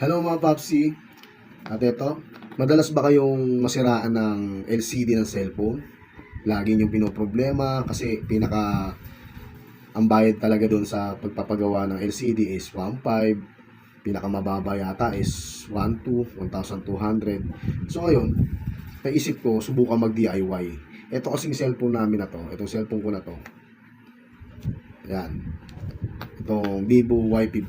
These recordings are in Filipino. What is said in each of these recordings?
Hello mga Papsi. At ito, madalas ba kayong masiraan ng LCD ng cellphone? Lagi yung pinoproblema kasi pinaka ang bayad talaga doon sa pagpapagawa ng LCD is 1.5 pinakamababa yata is 1.2 1,200 so ngayon naisip ko subukan mag DIY ito kasing cellphone namin na to itong cellphone ko na to yan itong Vivo Y15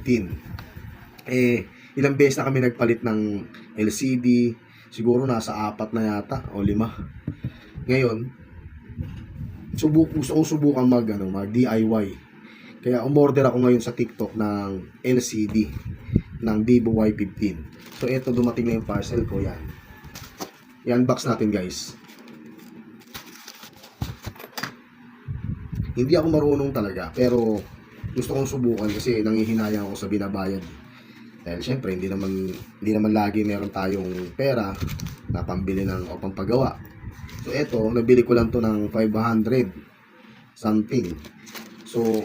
eh ilang beses na kami nagpalit ng LCD siguro nasa apat na yata o lima. Ngayon subuk gusto kong subukan mag ano mag DIY kaya umorder ako ngayon sa TikTok ng LCD ng Vivo Y15 so eto dumating na yung parcel ko yan. I-unbox natin guys. Hindi ako marunong talaga pero gusto kong subukan kasi nangihinayang ako sa binabayad dahil syempre hindi naman hindi naman lagi meron tayong pera na pambili ng o pampagawa. So eto nabili ko lang to ng 500 something. So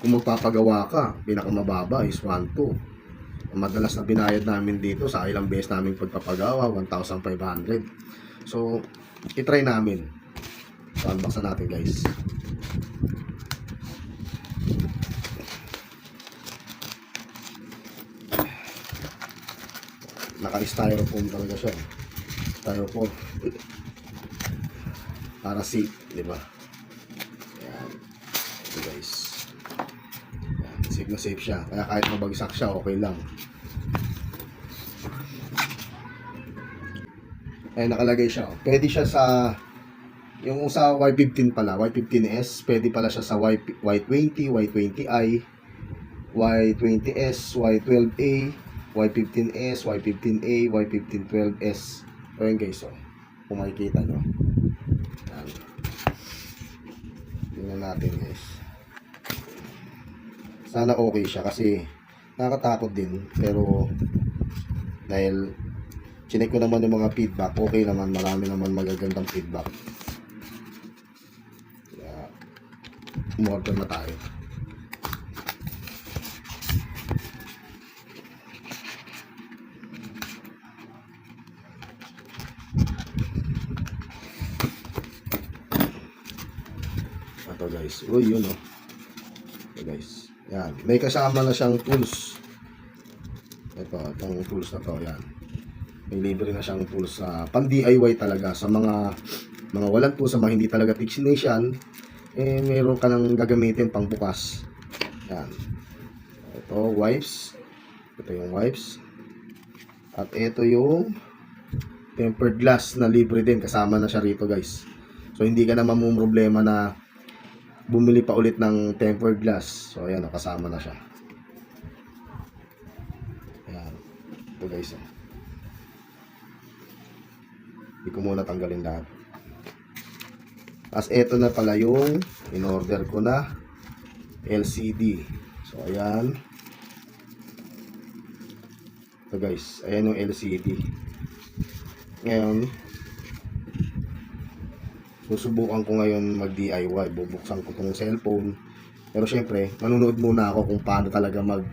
kung magpapagawa ka pinakamababa is 1.2 ang madalas na binayad namin dito sa ilang beses namin pagpapagawa 1,500 so itry namin. So unbox na natin guys naka-styrofoam talaga siya. Styrofoam. Para safe, di ba? Ayan. Ito guys. Ayan. Safe na safe siya. Kaya kahit mabagsak siya, okay lang. Ayan, nakalagay siya. Pwede siya sa yung sa Y15 pala, Y15S, pwede pala siya sa Y, Y20, Y20i, Y20S, Y12A, Y15S, Y15A, Y1512S. So yun guys, oh. Kung makikita nyo. Yan. Tingnan natin guys. Sana okay siya kasi nakakatakot din. Pero dahil chinek ko naman yung mga feedback, okay naman. Marami naman magagandang feedback. Kaya, umorder na tayo. Ito guys. Uy, yun oh. Ito guys. Yan. May kasama na siyang tools. Ito, itong tools na to. Yan. May libre na siyang tools sa pang DIY talaga. Sa mga mga walang tools, sa mga hindi talaga technician, eh, meron ka nang gagamitin pang bukas. Yan. Ito, wipes. Ito yung wipes. At ito yung tempered glass na libre din. Kasama na siya rito guys. So, hindi ka na mamumroblema na bumili pa ulit ng tempered glass. So, ayan, oh, kasama na siya. Ayan. Ito guys. Oh. Hindi ko muna tanggalin lahat. As eto na pala yung in-order ko na LCD. So, ayan. Ito guys. Ayan yung LCD. Ngayon, susubukan ko ngayon mag DIY bubuksan ko tong cellphone pero syempre manunood muna ako kung paano talaga mag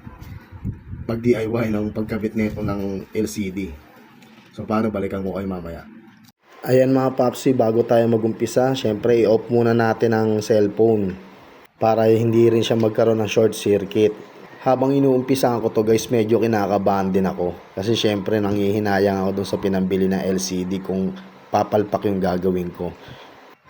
mag DIY ng pagkabit nito ng LCD so paano balikan ko kayo mamaya Ayan mga papsi, bago tayo magumpisa, syempre i-off muna natin ang cellphone para hindi rin siya magkaroon ng short circuit. Habang inuumpisahan ko to guys, medyo kinakabahan din ako. Kasi syempre nanghihinayang ako dun sa pinambili na LCD kung papalpak yung gagawin ko.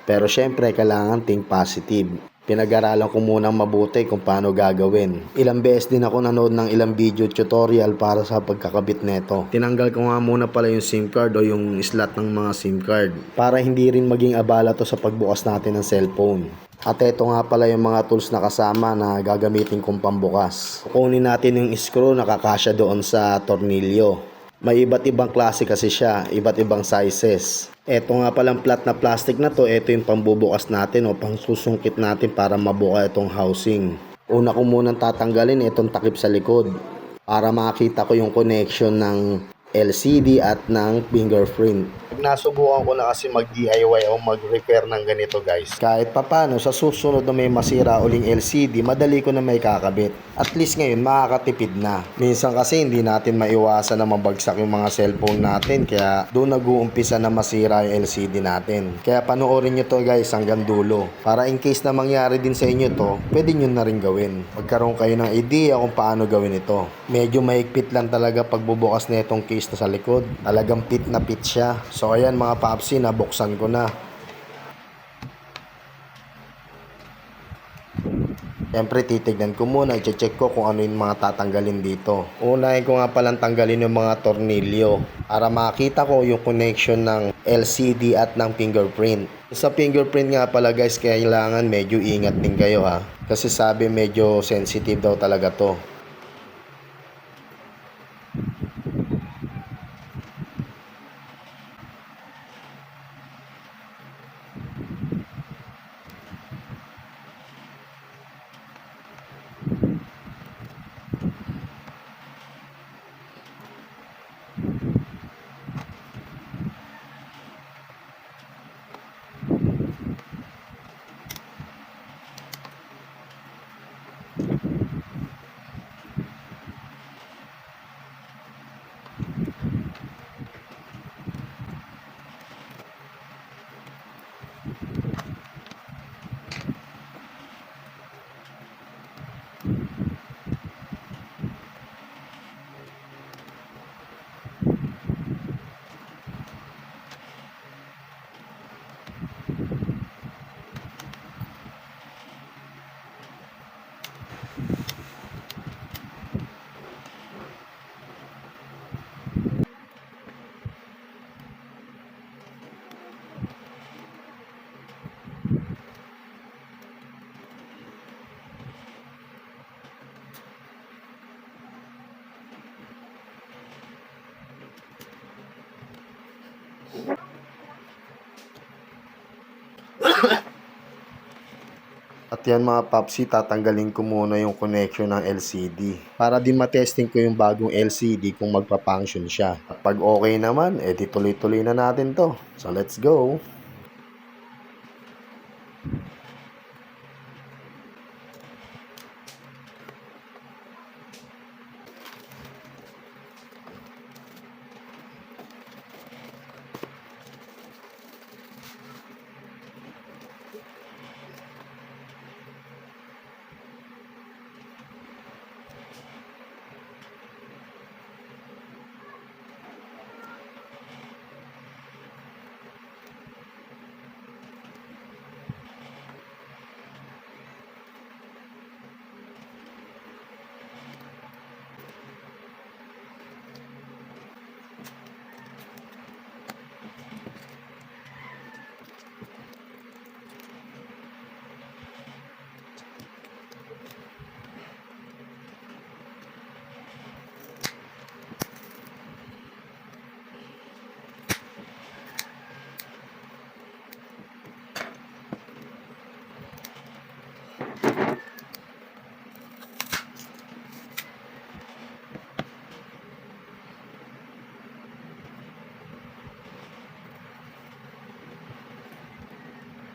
Pero syempre, kailangan think positive. Pinag-aralan ko munang mabuti kung paano gagawin. Ilang beses din ako nanood ng ilang video tutorial para sa pagkakabit neto. Tinanggal ko nga muna pala yung SIM card o yung slot ng mga SIM card para hindi rin maging abala to sa pagbukas natin ng cellphone. At ito nga pala yung mga tools na kasama na gagamitin kong pambukas. Kunin natin yung screw na kakasya doon sa tornilyo. May iba't ibang klase kasi siya, iba't ibang sizes. Ito nga palang flat na plastic na to, ito yung pambubukas natin o pang susungkit natin para mabuka itong housing. Una ko munang tatanggalin itong takip sa likod para makita ko yung connection ng LCD at ng fingerprint. Nasubukan ko na kasi mag-DIY o mag-repair ng ganito guys. Kahit papano sa susunod na may masira uling LCD, madali ko na may kakabit. At least ngayon makakatipid na. Minsan kasi hindi natin maiwasan na mabagsak yung mga cellphone natin kaya doon nag-uumpisa na masira yung LCD natin. Kaya panoorin nyo to guys hanggang dulo. Para in case na mangyari din sa inyo to, pwede nyo na rin gawin. Magkaroon kayo ng idea kung paano gawin ito. Medyo mahigpit lang talaga pagbubukas na itong case na sa likod. Talagang pit na pit siya. So ayan mga papsi, nabuksan ko na. Siyempre, titignan ko muna, i-check ko kung ano yung mga tatanggalin dito. Unahin ko nga palang tanggalin yung mga tornilyo para makita ko yung connection ng LCD at ng fingerprint. Sa fingerprint nga pala guys, kailangan medyo ingat din kayo ha. Kasi sabi medyo sensitive daw talaga to. At yan mga papsi, tatanggalin ko muna yung connection ng LCD. Para din matesting ko yung bagong LCD kung magpa-function siya. At pag okay naman, edi tuloy-tuloy na natin to. So let's go!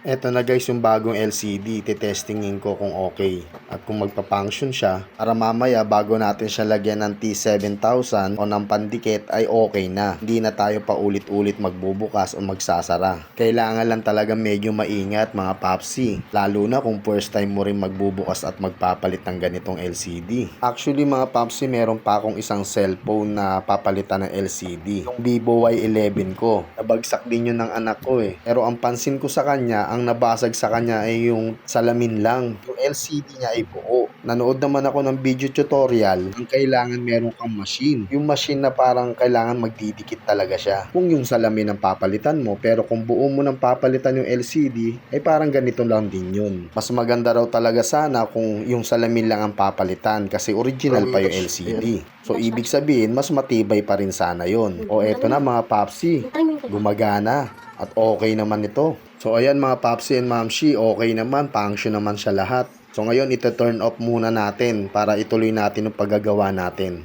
Eto na guys yung bagong LCD, titestingin ko kung okay at kung magpa-function siya para mamaya bago natin siya lagyan ng T7000 o ng pandikit ay okay na. Hindi na tayo pa ulit-ulit magbubukas o magsasara. Kailangan lang talaga medyo maingat mga papsi, lalo na kung first time mo rin magbubukas at magpapalit ng ganitong LCD. Actually mga papsi, meron pa akong isang cellphone na papalitan ng LCD. Yung Vivo Y11 ko. Nabagsak din yun ng anak ko eh. Pero ang pansin ko sa kanya, ang nabasag sa kanya ay yung salamin lang. Yung LCD niya ay buo. Nanood naman ako ng video tutorial. Ang kailangan meron kang machine. Yung machine na parang kailangan magdidikit talaga siya. Kung yung salamin ang papalitan mo, pero kung buo mo nang papalitan yung LCD, ay parang ganito lang din yun. Mas maganda raw talaga sana kung yung salamin lang ang papalitan kasi original pa yung LCD. So ibig sabihin, mas matibay pa rin sana yon. O eto na mga papsi, gumagana at okay naman ito. So ayan mga papsi and mamshi, okay naman, function naman siya lahat. So ngayon, ito-turn off muna natin para ituloy natin yung paggagawa natin.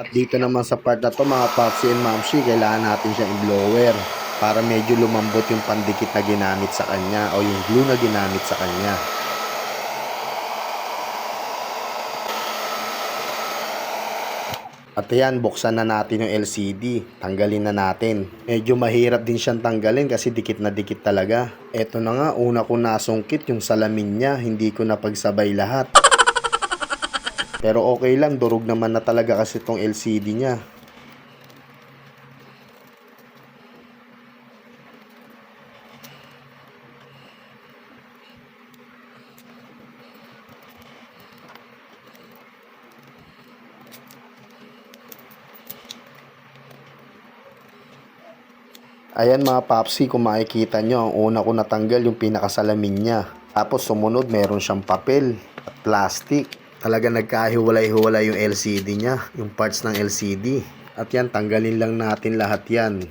At dito naman sa part na to mga Popsy and Mamshi, kailangan natin siya i-blower para medyo lumambot yung pandikit na ginamit sa kanya o yung glue na ginamit sa kanya. At ayan, buksan na natin yung LCD. Tanggalin na natin. Medyo mahirap din siyang tanggalin kasi dikit na dikit talaga. Eto na nga, una ko nasungkit yung salamin niya. Hindi ko napagsabay lahat. Pero okay lang, durog naman na talaga kasi tong LCD niya. Ayan mga papsi, kung makikita nyo, ang una ko natanggal yung pinakasalamin niya. Tapos sumunod, meron siyang papel at plastic. Talaga nagkahiwalay-hiwalay yung LCD niya, yung parts ng LCD. At yan, tanggalin lang natin lahat yan.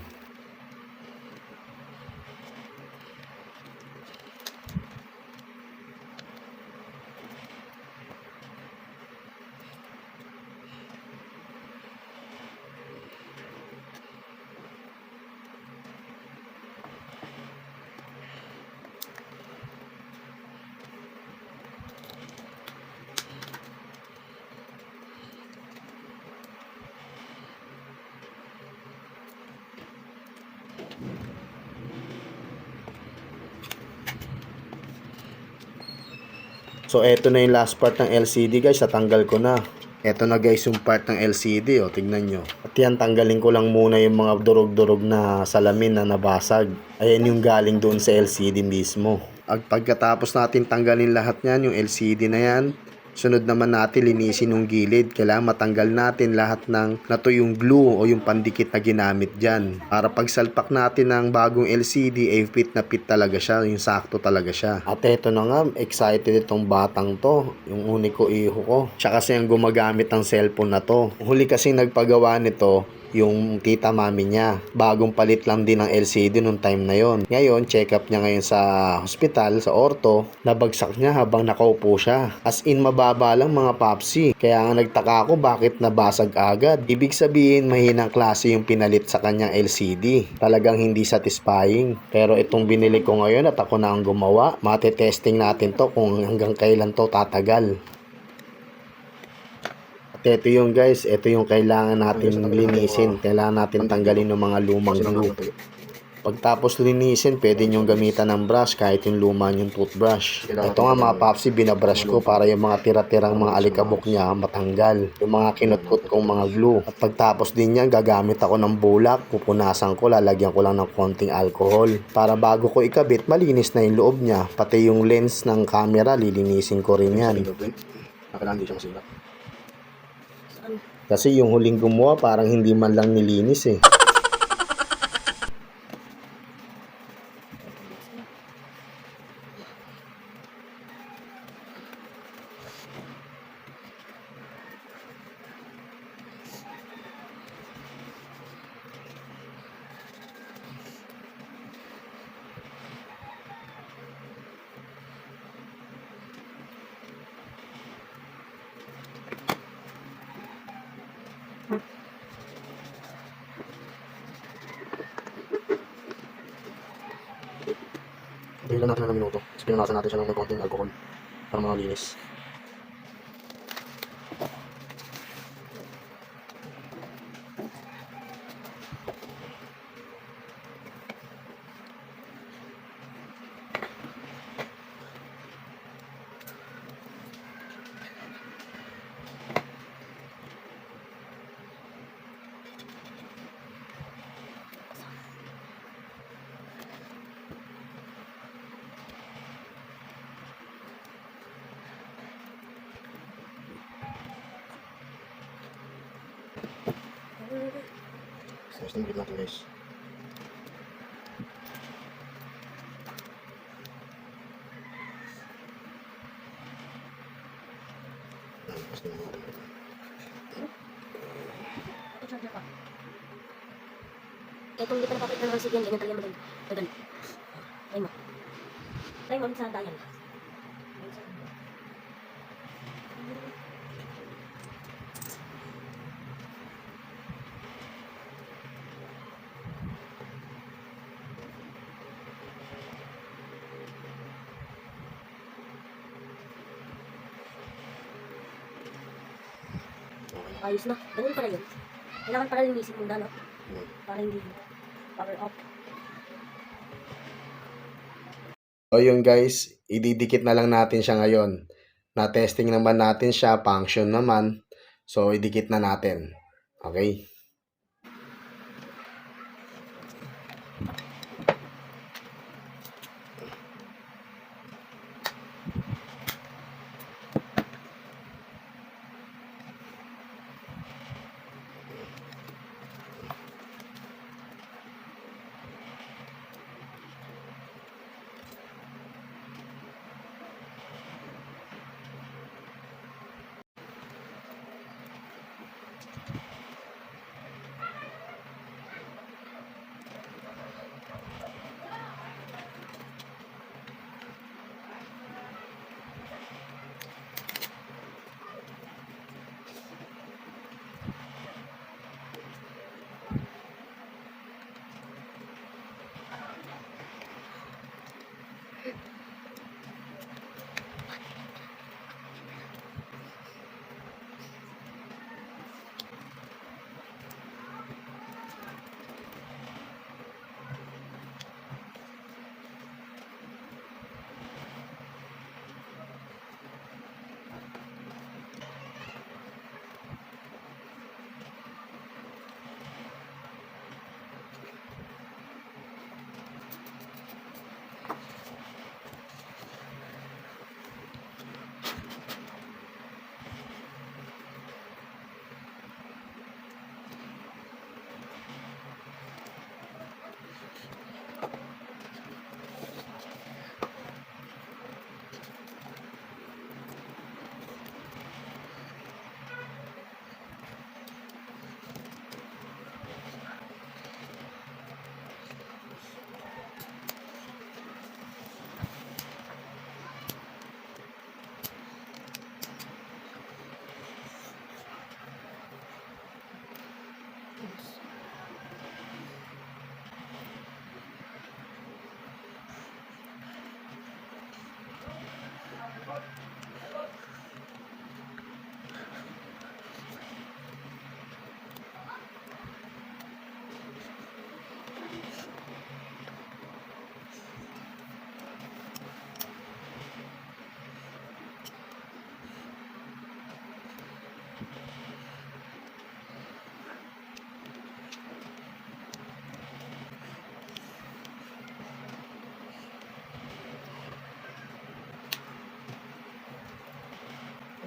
So, eto na yung last part ng LCD guys. Natanggal ko na. Eto na guys yung part ng LCD. O, tignan nyo. At yan, tanggalin ko lang muna yung mga durog-durog na salamin na nabasag. Ayan yung galing doon sa LCD mismo. At pagkatapos natin tanggalin lahat yan, yung LCD na yan, Sunod naman natin linisin yung gilid. Kailangan matanggal natin lahat ng nato yung glue o yung pandikit na ginamit dyan. Para pagsalpak natin ng bagong LCD, eh fit na fit talaga siya. Yung sakto talaga siya. At eto na nga, excited itong batang to. Yung uniko iho ko. Siya kasi ang gumagamit ng cellphone na to. Huli kasi nagpagawa nito, yung tita mami niya. Bagong palit lang din ng LCD nung time na yon. Ngayon, check up niya ngayon sa hospital, sa orto. Nabagsak niya habang nakaupo siya. As in, mababa lang mga papsi. Kaya nga nagtaka ako bakit nabasag agad. Ibig sabihin, mahinang klase yung pinalit sa kanyang LCD. Talagang hindi satisfying. Pero itong binili ko ngayon at ako na ang gumawa, mate-testing natin to kung hanggang kailan to tatagal. Ito yung guys, ito yung kailangan natin linisin. Kailangan natin tanggalin ng mga lumang glue. Pagtapos linisin, pwede nyong gamitan ng brush kahit yung luma yung toothbrush. Ito nga mga papsi, binabrush ko para yung mga tira-tirang mga alikabok niya matanggal. Yung mga kinutkot kong mga glue. At pagtapos din yan, gagamit ako ng bulak. Pupunasan ko, lalagyan ko lang ng konting alcohol. Para bago ko ikabit, malinis na yung loob niya. Pati yung lens ng camera, lilinisin ko rin yan. Kailangan di siya masira. Kasi yung huling gumawa, parang hindi man lang nilinis eh. Hintayin lang natin ng minuto. Tapos pinanasan natin siya ng may konting alcohol para mga Tapos tinigil natin guys. Tapos tinigil natin. Kaya kung hindi ka nakapit ng yan, ganyan talaga maganda. Maganda. Try mo. Try mo sa dial. Ayos na. Ganun pala yun. Kailangan pala linisin muna, no? Hmm. Para hindi power off. So yun guys, ididikit na lang natin siya ngayon. Na-testing naman natin siya, function naman. So idikit na natin. Okay?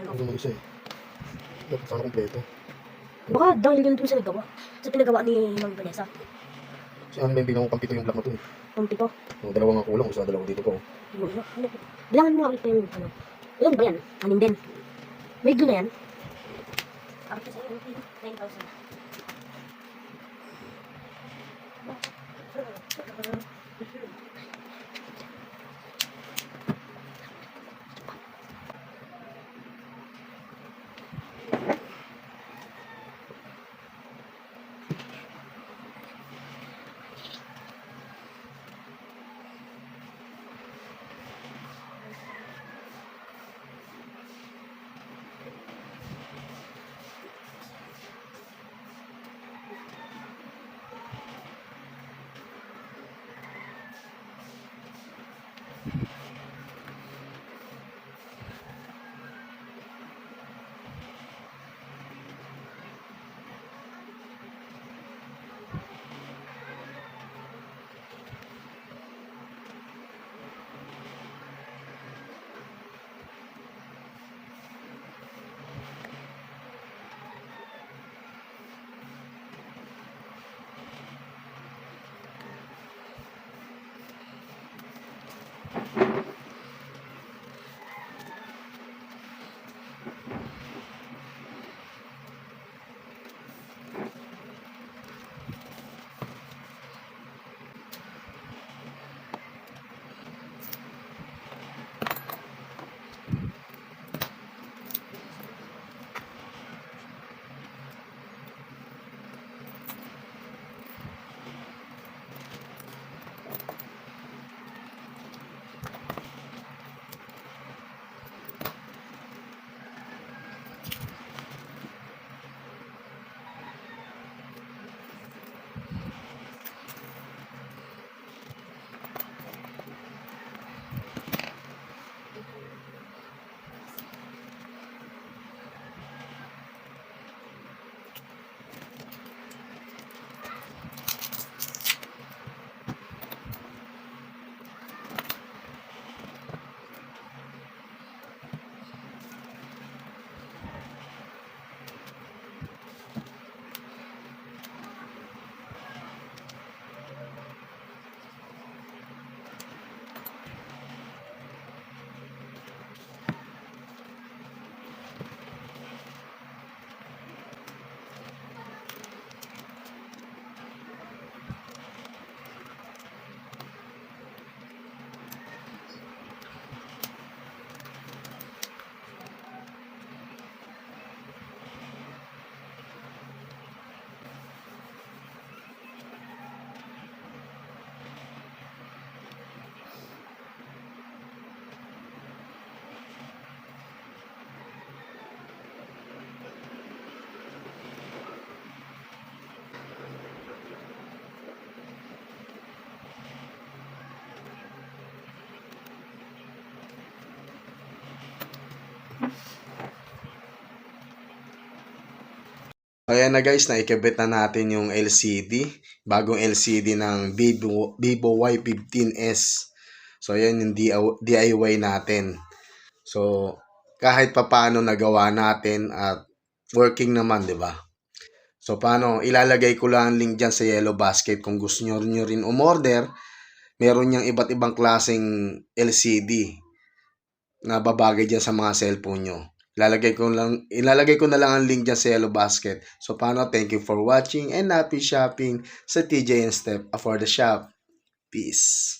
Ano mo isa eh. Dapat sana kompleto. Baka dahil yun dun sa nagawa. Sa pinagawa ni Mang Vanessa. Si ba yung bilang pampito yung black na to eh. Ang pito. Yung dalawa nga kulang, isa dalawa dito ko. Ano, ano, Bilangan mo nga ulit yung ano. Ilan ba yan? Anim din. May na yan? Ako sa iyo, 9,000. Ayan na guys, naikabit na natin yung LCD. Bagong LCD ng Vivo, Vivo Y15s. So, ayan yung DIY natin. So, kahit papaano nagawa natin at working naman, di ba? So, paano? Ilalagay ko lang ang link dyan sa yellow basket kung gusto nyo, nyo rin umorder. Meron niyang iba't ibang klaseng LCD na babagay dyan sa mga cellphone nyo. Ilalagay ko lang ilalagay ko na lang ang link dyan sa Yellow Basket. So paano? Thank you for watching and happy shopping sa TJ and Step for the shop. Peace.